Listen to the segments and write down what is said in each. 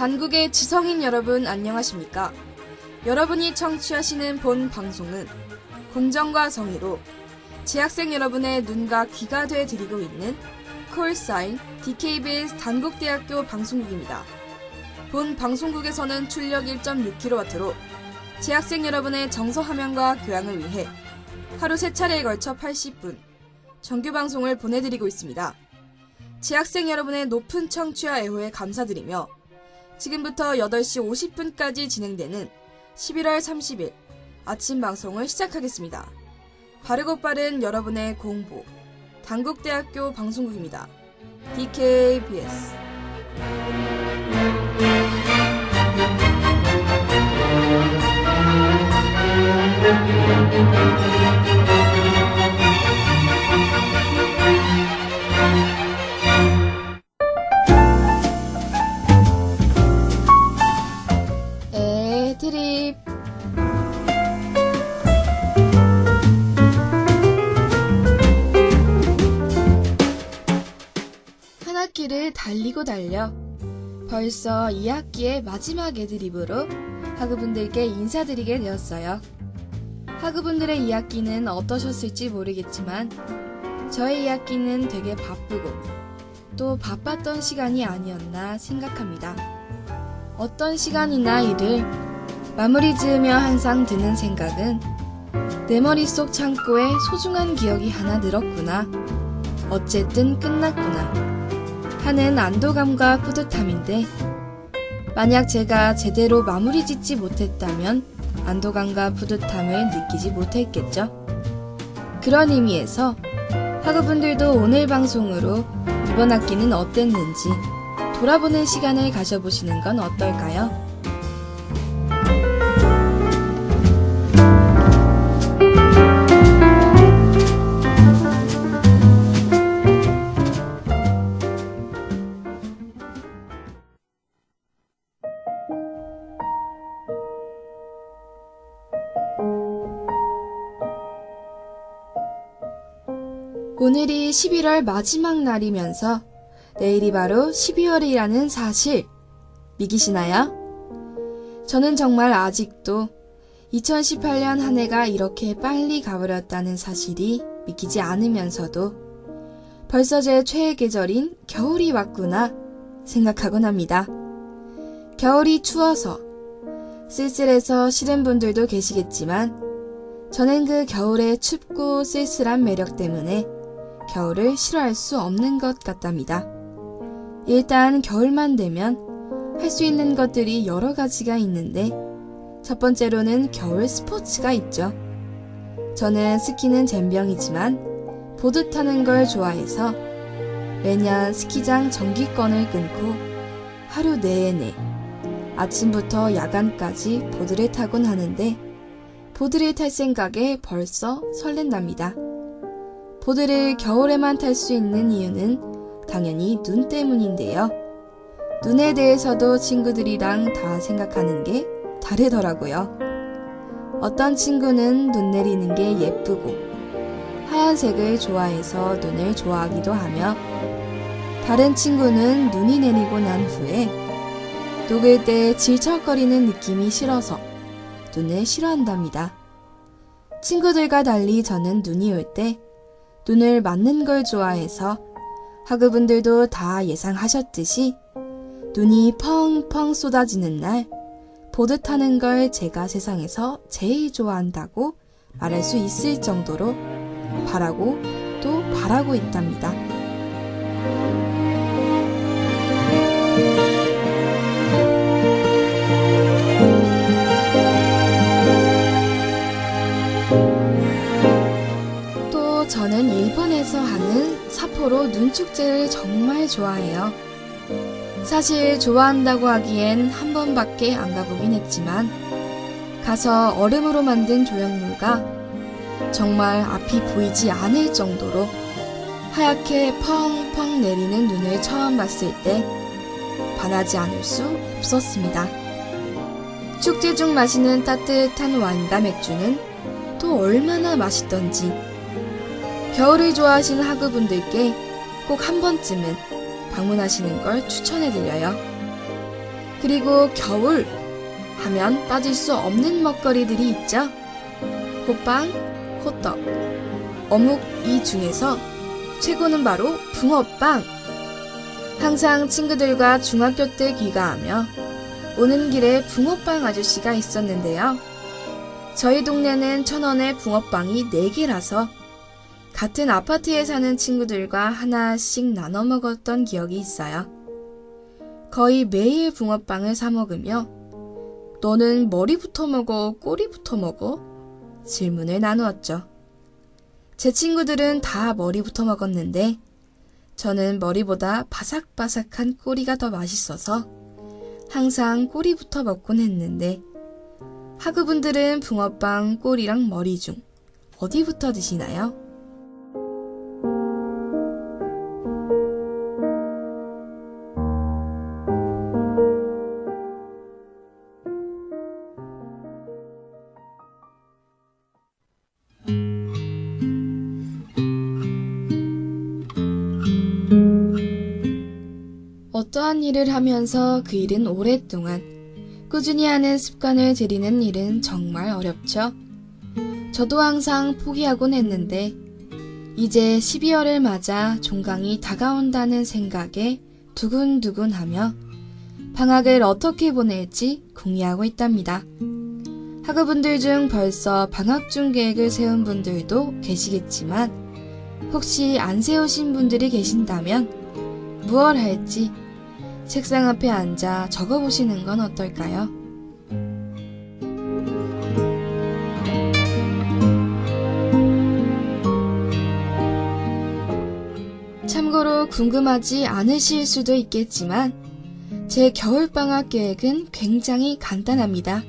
단국의 지성인 여러분 안녕하십니까? 여러분이 청취하시는 본 방송은 공정과 정의로 재학생 여러분의 눈과 귀가 돼 드리고 있는 콜사인 DKBS 단국대학교 방송국입니다. 본 방송국에서는 출력 1.6kW로 재학생 여러분의 정서 함양과 교양을 위해 하루 세 차례에 걸쳐 80분 정규 방송을 보내드리고 있습니다. 재학생 여러분의 높은 청취와 애호에 감사드리며 지금부터 8시 50분까지 진행되는 11월 30일 아침 방송을 시작하겠습니다. 바르고 빠른 여러분의 공보 단국대학교 방송국입니다. DKBS 벌써 2학기의 마지막 애드립으로 학우분들께 인사드리게 되었어요. 학우분들의 2학기는 어떠셨을지 모르겠지만 저의 2학기는 되게 바쁘고 또 바빴던 시간이 아니었나 생각합니다. 어떤 시간이나 일을 마무리 지으며 항상 드는 생각은 내 머릿속 창고에 소중한 기억이 하나 늘었구나. 어쨌든 끝났구나. 하는 안도감과 뿌듯함인데, 만약 제가 제대로 마무리 짓지 못했다면 안도감과 뿌듯함을 느끼지 못했겠죠? 그런 의미에서 학우분들도 오늘 방송으로 이번 학기는 어땠는지 돌아보는 시간을 가져보시는 건 어떨까요? 오늘이 11월 마지막 날이면서 내일이 바로 12월이라는 사실 믿기시나요? 저는 정말 아직도 2018년 한 해가 이렇게 빨리 가버렸다는 사실이 믿기지 않으면서도 벌써 제 최애 계절인 겨울이 왔구나 생각하곤 합니다. 겨울이 추워서 쓸쓸해서 싫은 분들도 계시겠지만 저는 그 겨울의 춥고 쓸쓸한 매력 때문에 겨울을 싫어할 수 없는 것 같답니다. 일단 겨울만 되면 할 수 있는 것들이 여러 가지가 있는데 첫 번째로는 겨울 스포츠가 있죠. 저는 스키는 젬병이지만 보드 타는 걸 좋아해서 매년 스키장 정기권을 끊고 하루 내내 아침부터 야간까지 보드를 타곤 하는데 보드를 탈 생각에 벌써 설렌답니다. 보드를 겨울에만 탈 수 있는 이유는 당연히 눈 때문인데요. 눈에 대해서도 친구들이랑 다 생각하는 게 다르더라고요. 어떤 친구는 눈 내리는 게 예쁘고 하얀색을 좋아해서 눈을 좋아하기도 하며 다른 친구는 눈이 내리고 난 후에 녹을 때 질척거리는 느낌이 싫어서 눈을 싫어한답니다. 친구들과 달리 저는 눈이 올 때 눈을 맞는 걸 좋아해서 학우분들도 다 예상하셨듯이 눈이 펑펑 쏟아지는 날 보드 타는 걸 제가 세상에서 제일 좋아한다고 말할 수 있을 정도로 바라고 또 바라고 있답니다. 저는 일본에서 하는 사포로 눈축제를 정말 좋아해요. 사실 좋아한다고 하기엔 한 번밖에 안 가보긴 했지만 가서 얼음으로 만든 조형물과 정말 앞이 보이지 않을 정도로 하얗게 펑펑 내리는 눈을 처음 봤을 때 반하지 않을 수 없었습니다. 축제 중 마시는 따뜻한 와인과 맥주는 또 얼마나 맛있던지 겨울을 좋아하시는 학우분들께 꼭 한 번쯤은 방문하시는 걸 추천해 드려요. 그리고 겨울 하면 빠질 수 없는 먹거리들이 있죠. 호빵, 호떡, 어묵 이 중에서 최고는 바로 붕어빵. 항상 친구들과 중학교 때 귀가하며 오는 길에 붕어빵 아저씨가 있었는데요. 저희 동네는 천 원에 붕어빵이 4개라서 같은 아파트에 사는 친구들과 하나씩 나눠 먹었던 기억이 있어요. 거의 매일 붕어빵을 사 먹으며 너는 머리부터 먹어, 꼬리부터 먹어? 질문을 나누었죠. 제 친구들은 다 머리부터 먹었는데 저는 머리보다 바삭바삭한 꼬리가 더 맛있어서 항상 꼬리부터 먹곤 했는데 학우분들은 붕어빵 꼬리랑 머리 중 어디부터 드시나요? 어떠한 일을 하면서 그 일은 오랫동안 꾸준히 하는 습관을 들이는 일은 정말 어렵죠. 저도 항상 포기하곤 했는데 이제 12월을 맞아 종강이 다가온다는 생각에 두근두근하며 방학을 어떻게 보낼지 궁리하고 있답니다. 학우분들 중 벌써 방학 중 계획을 세운 분들도 계시겠지만 혹시 안 세우신 분들이 계신다면 무얼 할지 책상 앞에 앉아 적어보시는 건 어떨까요? 참고로 궁금하지 않으실 수도 있겠지만 제 겨울방학 계획은 굉장히 간단합니다.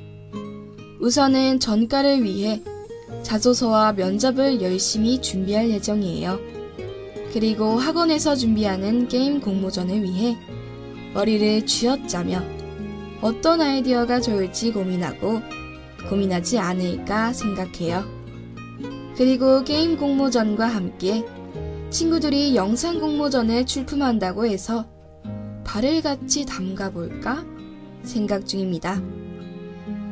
우선은 전과를 위해 자소서와 면접을 열심히 준비할 예정이에요. 그리고 학원에서 준비하는 게임 공모전을 위해 머리를 쥐어짜며 어떤 아이디어가 좋을지 고민하고 고민하지 않을까 생각해요. 그리고 게임 공모전과 함께 친구들이 영상 공모전에 출품한다고 해서 발을 같이 담가볼까 생각 중입니다.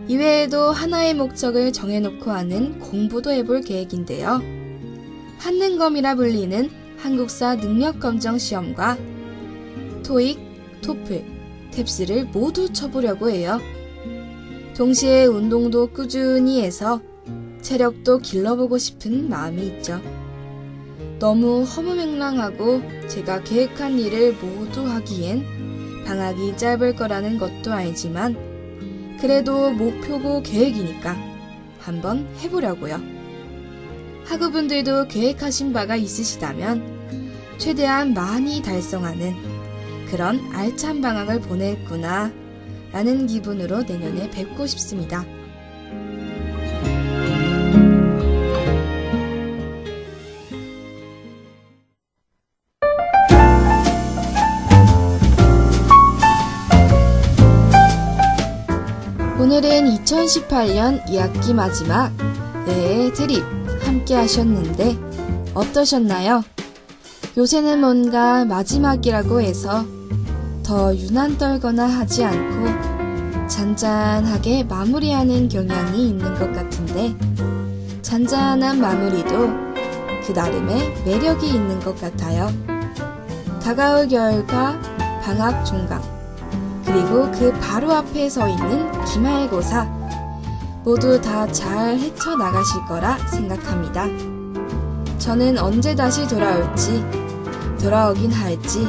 이외에도 하나의 목적을 정해놓고 하는 공부도 해볼 계획인데요. 한능검이라 불리는 한국사 능력검정 시험과 토익, 토플, 탭스를 모두 쳐보려고 해요. 동시에 운동도 꾸준히 해서 체력도 길러보고 싶은 마음이 있죠. 너무 허무맹랑하고 제가 계획한 일을 모두 하기엔 방학이 짧을 거라는 것도 알지만 그래도 목표고 계획이니까 한번 해보려고요. 학우분들도 계획하신 바가 있으시다면 최대한 많이 달성하는 그런 알찬 방학을 보냈구나 라는 기분으로 내년에 뵙고 싶습니다. 오늘은 2018년 2학기 마지막 네 드립 함께 하셨는데 어떠셨나요? 요새는 뭔가 마지막이라고 해서 더 유난 떨거나 하지 않고 잔잔하게 마무리하는 경향이 있는 것 같은데 잔잔한 마무리도 그 나름의 매력이 있는 것 같아요. 다가올 겨울과 방학 종강 그리고 그 바로 앞에 서 있는 기말고사 모두 다 잘 헤쳐나가실 거라 생각합니다. 저는 언제 다시 돌아올지, 돌아오긴 할지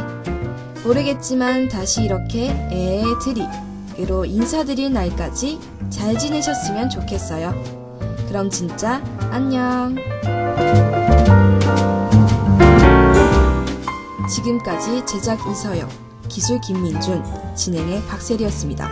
모르겠지만 다시 이렇게 애드립으로 인사드릴 날까지 잘 지내셨으면 좋겠어요. 그럼 진짜 안녕. 지금까지 제작 이서영, 기술 김민준, 진행의 박세리였습니다.